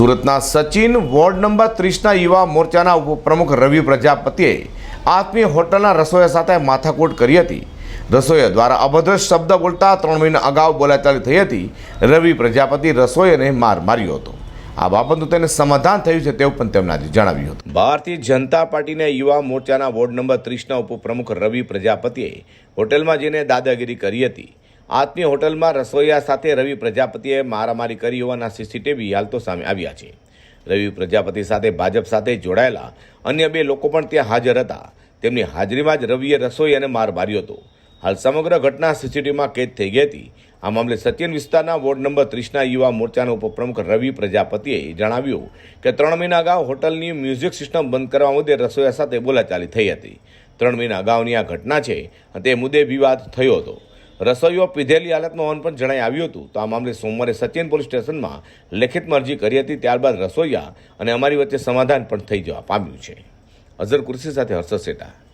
સુરતના Sachin ward number ત્રીસના યુવા મોરચાના ઉપપ્રમુખ રવિ પ્રજાપતિએ આત્મીય હોટલના રસોઈયા સાથે માથાકૂટ કરી હતી. રસોઈયા દ્વારા અભદ્ર શબ્દ બોલતા ત્રણ મહિના અગાઉ બોલાચાલી થઈ હતી. રવિ પ્રજાપતિ રસોઈયાને માર માર્યો હતો. આ બાબતનું તેને સમાધાન થયું છે તેવું પણ તેમના આજે જણાવ્યું હતું. ભારતીય જનતા પાર્ટીના યુવા મોરચાના વોર્ડ નંબર ત્રીસના ઉપપ્રમુખ રવિ પ્રજાપતિએ હોટલમાં જઈને દાદાગીરી કરી હતી. આત્મીય હોટલમાં રસોઈયા સાથે રવિ પ્રજાપતિએ મારામારી કરી હોવાના સીસીટીવી હાલ તો સામે આવ્યા છે. રવિ પ્રજાપતિ સાથે ભાજપ સાથે જોડાયેલા અન્ય બે લોકો પણ ત્યાં હાજર હતા. તેમની હાજરીમાં જ રવિએ રસોઈ અને માર માર્યો હતો. હાલ સમગ્ર ઘટના સીસીટીવીમાં કેદ થઈ ગઈ હતી. આ મામલે સત્યન વિસ્તારના વોર્ડ નંબર ત્રીસના યુવા મોરચાના ઉપપ્રમુખ રવિ પ્રજાપતિએ જણાવ્યું કે ત્રણ મહિના અગાઉ હોટલની મ્યુઝિક સિસ્ટમ બંધ કરવા મુદ્દે રસોઈયા સાથે બોલાચાલી થઈ હતી. ત્રણ મહિના અગાઉની આ ઘટના છે તે મુદ્દે વિવાદ થયો હતો. રસોઈઓ પીધેલી હાલતમાં હોવાનું પણ જણાઈ આવ્યું હતું. તો આ મામલે સોમવારે સચિન પોલીસ સ્ટેશનમાં લેખિતમાં અરજી કરી હતી. ત્યારબાદ રસોઈયા અને અમારી વચ્ચે સમાધાન પણ થઈ જવા પામ્યું છે. અઝર કુર્સી સાથે હર્ષદ શેઠા